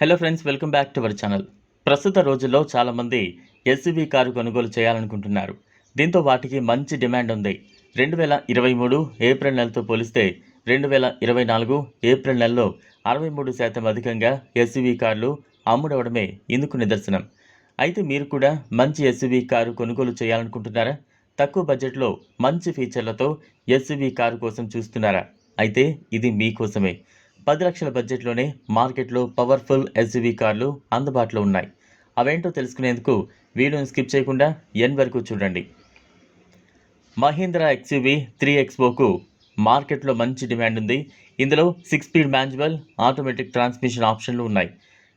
Hello friends welcome back to our channel ప్రస్తుత రోజుల్లో చాలామంది ఎస్యూవీ కారు కొనుగోలు చేయాలనుకుంటున్నారు. దీంతో వాటికి మంచి డిమాండ్ ఉంది. రెండు వేల ఇరవై మూడు ఏప్రిల్ నెలతో పోలిస్తే రెండు వేల ఇరవై నాలుగు ఏప్రిల్ నెలలో అరవై మూడు శాతం అధికంగా ఎస్యూవీ కార్లు అమ్ముడవడమే ఇందుకు నిదర్శనం. అయితే మీరు కూడా మంచి ఎస్యూవీ కారు కొనుగోలు చేయాలనుకుంటున్నారా? తక్కువ బడ్జెట్లో మంచి ఫీచర్లతో ఎస్యూవీ కారు కోసం చూస్తున్నారా? అయితే ఇది మీకోసమే. పది లక్షల బడ్జెట్లోనే మార్కెట్లో పవర్ఫుల్ ఎస్యూవీ కార్లు అందుబాటులో ఉన్నాయి. అవేంటో తెలుసుకునేందుకు వీడియోని స్కిప్ చేయకుండా ఎన్ వరకు చూడండి. మహీంద్రా ఎక్స్యూవీ త్రీ ఎక్స్పోకు మార్కెట్లో మంచి డిమాండ్ ఉంది. ఇందులో six speed manual automatic transmission ఆప్షన్లు ఉన్నాయి.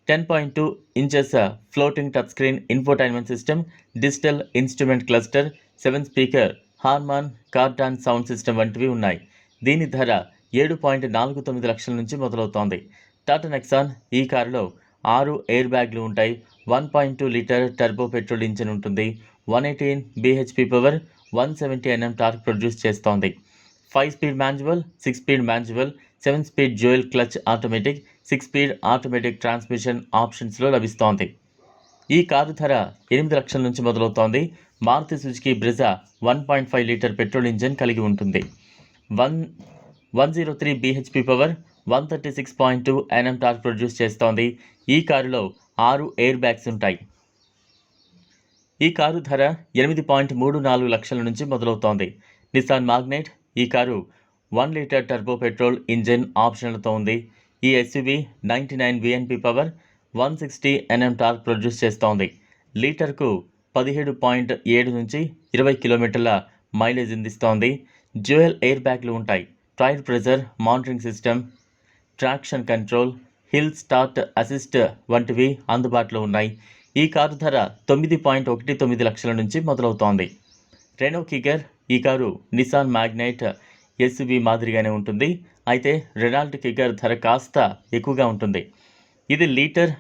Ten point two inches floating touch screen infotainment system digital instrument cluster seven speaker Harman Kardon sound system వంటివి ఉన్నాయి. దీని ధర ఏడు పాయింట్ నాలుగు తొమ్మిది లక్షల నుంచి మొదలవుతోంది. టాటా నెక్సాన్ ఈ కారులో ఆరు ఎయిర్ బ్యాగ్లు ఉంటాయి. One point two litre turbo petrol engine ఉంటుంది. One eighteen BHP power one seventy NM torque produce చేస్తోంది. Five speed manual six speed manual seven speed dual clutch automatic six speed automatic transmission ఆప్షన్స్లో లభిస్తోంది. ఈ car ధర ఎనిమిది లక్షల నుంచి మొదలవుతోంది. Maruti Suzuki Brezza one point five litre petrol engine కలిగి ఉంటుంది. One one zero three BHP power one thirty six point two NM torque produce చేస్తోంది. ఈ కారులో ఆరు ఎయిర్ బ్యాగ్స్ ఉంటాయి. ఈ కారు ధర ఎనిమిది పాయింట్ మూడు నాలుగు లక్షల నుంచి మొదలవుతోంది. నిసాన్ మాగ్నెట్ ఈ car one litre turbo petrol engine ఆప్షన్లతో ఉంది. ఈ SUV ninety nine విఎన్పి power one sixty NM torque produce చేస్తోంది. లీటర్కు పదిహేడు పాయింట్ ఏడు నుంచి ఇరవై కిలోమీటర్ల మైలేజ్ అందిస్తోంది. జ్యువెల్ ఎయిర్ బ్యాగ్లు ఉంటాయి. Tyre pressure monitoring system traction control hill start assist వంటివి అందుబాటులో ఉన్నాయి. ఈ కారు ధర తొమ్మిది పాయింట్ ఒకటి తొమ్మిది లక్షల నుంచి మొదలవుతోంది. రెనో కిగర్ ఈ కారు నిసాన్ మ్యాగ్నైట్ ఎస్వి మాదిరిగానే ఉంటుంది. అయితే రెనాల్ట్ కిగర్ ధర కాస్త ఎక్కువగా ఉంటుంది. ఇది లీటర్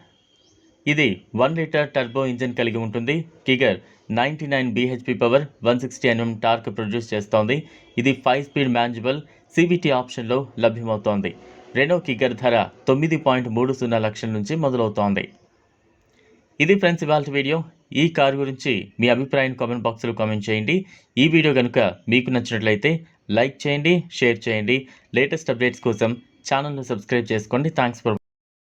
ఇది వన్ లీటర్ టర్బో ఇంజిన్ కలిగి ఉంటుంది. Kiger ninety nine BHP power one sixty NM torque produce చేస్తోంది. ఇది ఫైవ్ స్పీడ్ మ్యాన్జిబుల్ సిబిటీ ఆప్షన్లో లభ్యమవుతోంది. రెనో కిగర్ ధర తొమ్మిది పాయింట్ మూడు సున్నా లక్షల నుంచి మొదలవుతోంది. ఇది ఫ్రెండ్స్ ఇవాళ వీడియో. ఈ కారు గురించి మీ అభిప్రాయం కామెంట్ బాక్స్లో కామెంట్ చేయండి. ఈ వీడియో కనుక మీకు నచ్చినట్లయితే లైక్ చేయండి షేర్ చేయండి. లేటెస్ట్ అప్డేట్స్ కోసం ఛానల్ను సబ్స్క్రైబ్ చేసుకోండి. Thanks for